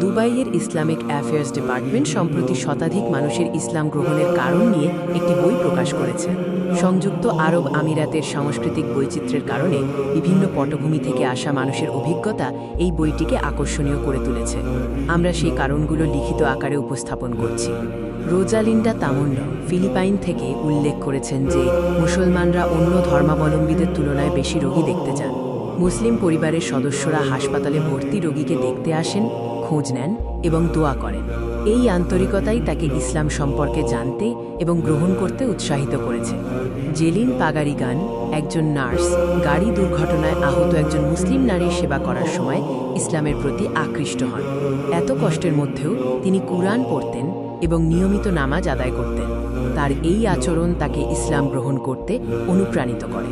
দুবাইয়ের Islamic affairs department সম্প্রতি শতাধিক মানুষের ইসলাম গ্রহণের কারণ নিয়ে একটি বই প্রকাশ করেছে। সংযুক্ত আরব আমিরাতের সাংস্কৃতিক বৈচিত্র্যের কারণে বিভিন্ন পটভূমি থেকে আসা মানুষের অভিজ্ঞতা এই বইটিকে আকর্ষণীয় করে তুলেছে। আমরা সেই কারণগুলো লিখিত আকারে উপস্থাপন করছি। রোজালিন্ডা তামন্ড ফিলিপাইন থেকে উল্লেখ করেছেন যে, মুসলমানরা অন্য ধর্মাবলম্বীদের তুলনায় বেশি রোগী দেখতে যান মুসলিম পরিবারের সদস্যরা হাসপাতালে ভর্তি রোগীকে দেখতে আসেন, খোঁজ নেন এবং দোয়া করেন। এই আন্তরিকতাই তাকে ইসলাম সম্পর্কে জানতে এবং গ্রহণ করতে উৎসাহিত করেছে। জেলিন পাগারিগান একজন নার্স, গাড়ি দুর্ঘটনায় আহত একজন মুসলিম নারীর সেবা করার সময় ইসলামের প্রতি আকৃষ্ট হন। এত কষ্টের মধ্যেও তিনি কুরআন পড়তেন এবং নিয়মিত নামাজ আদায় করতেন। তার এই আচরণ তাকে ইসলাম গ্রহণ করতে অনুপ্রাণিত করে।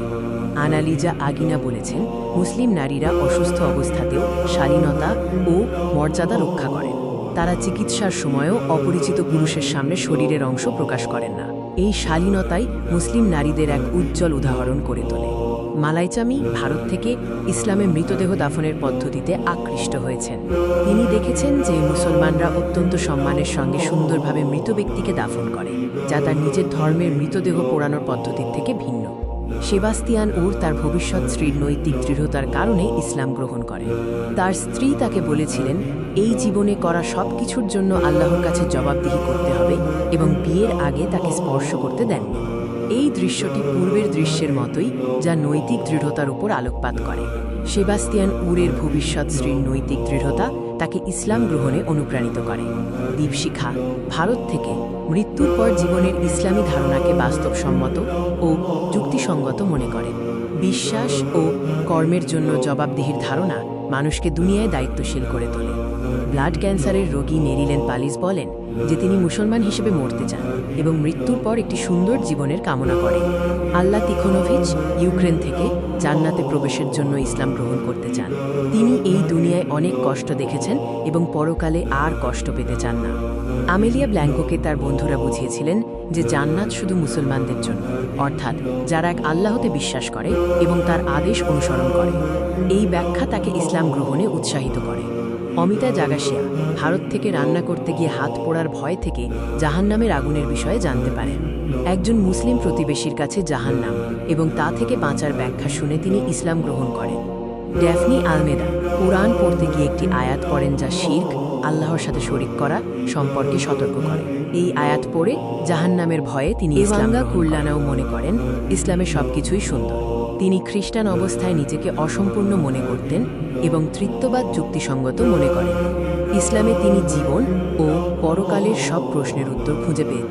আনালিজা আগিনা বলেছেন, মুসলিম নারীরা অসুস্থ অবস্থাতেও শালীনতা ও মর্যাদা রক্ষা করেন। তারা চিকিৎসার সময়েও অপরিচিত পুরুষের সামনে শরীরের অংশ প্রকাশ করেন না। এই শালীনতাই মুসলিম নারীদের এক উজ্জ্বল উদাহরণ করে তোলে। মালাইচামি ভারত থেকে ইসলামে মৃতদেহ দাফনের পদ্ধতিতে আকৃষ্ট হয়েছেন। তিনি দেখেছেন যে মুসলমানরা অত্যন্ত সম্মানের সঙ্গে সুন্দরভাবে মৃত ব্যক্তিকে দাফন করে, যা তার নিজের ধর্মের মৃতদেহ পোড়ানোর পদ্ধতির থেকে ভিন্ন। সেবাস্তিয়ান উর তার ভবিষ্যৎ স্ত্রীর নৈতিক দৃঢ়তার কারণে ইসলাম গ্রহণ করে। তার স্ত্রী তাকে বলেছিলেন, এই জীবনে করা সব কিছুর জন্য আল্লাহর কাছে জবাবদিহি করতে হবে এবং বিয়ের আগে তাকে স্পর্শ করতে দেননি। এই দৃশ্যটি পূর্বের দৃশ্যের মতোই, যা নৈতিক দৃঢ়তার উপর আলোকপাত করে। সেবাস্তিয়ান উরের ভবিষ্যৎ শ্রীর নৈতিক দৃঢ়তা তাকে ইসলাম গ্রহণে অনুপ্রাণিত করে। দীপশিখা ভারত থেকে মৃত্যুর পর জীবনের ইসলামী ধারণাকে বাস্তবসম্মত ও যুক্তিসঙ্গত মনে করে। বিশ্বাস ও কর্মের জন্য জবাবদিহির ধারণা মানুষকে দুনিয়ায় দায়িত্বশীল করে তোলে। ব্লাড ক্যান্সারের রোগী মেরিলেন পালিস বলেন যে তিনি মুসলমান হিসেবে মরতে চান এবং মৃত্যুর পর একটি সুন্দর জীবনের কামনা করেন। আল্লাহ তিখোনোভিচ ইউক্রেন থেকে জান্নাতে প্রবেশের জন্য ইসলাম গ্রহণ করতে চান। তিনি এই দুনিয়ায় অনেক কষ্ট দেখেছেন এবং পরকালে আর কষ্ট পেতে চান না। আমেলিয়া ব্ল্যাঙ্কোকে তার বন্ধুরা বুঝিয়েছিলেন যে জান্নাত শুধু মুসলমানদের জন্য, অর্থাৎ যারা এক আল্লাহতে বিশ্বাস করে এবং তার আদেশ অনুসরণ করে। এই ব্যাখ্যা তাকে ইসলাম গ্রহণে উৎসাহিত করে। অমিতা জাগাসিয়া ভারত থেকে রান্না করতে গিয়ে হাত পোড়ার ভয় থেকে জাহান্নামের আগুনের বিষয়ে জানতে পারেন। একজন মুসলিম প্রতিবেশীর কাছে জাহান্নাম এবং তা থেকে বাঁচার ব্যাখ্যা শুনে তিনি ইসলাম গ্রহণ করেন। ড্যাফনি আলমেদা কোরআন পড়তে গিয়ে একটি আয়াত পড়েন যা শির্ক আল্লাহর সাথে শরিক করা সম্পর্কে সতর্ক করে। এই আয়াত পড়ে জাহান নামের ভয়ে তিনি ইসলামা কুল্লানাও মনে করেন ইসলামে সবকিছুই সুন্দর। তিনি খ্রিস্টান অবস্থায় নিজেকে অসম্পূর্ণ মনে করতেন এবং তৃত্ববাদ যুক্তিসঙ্গত মনে করেন। ইসলামে তিনি জীবন ও পরকালের সব প্রশ্নের উত্তর খুঁজে পেয়ে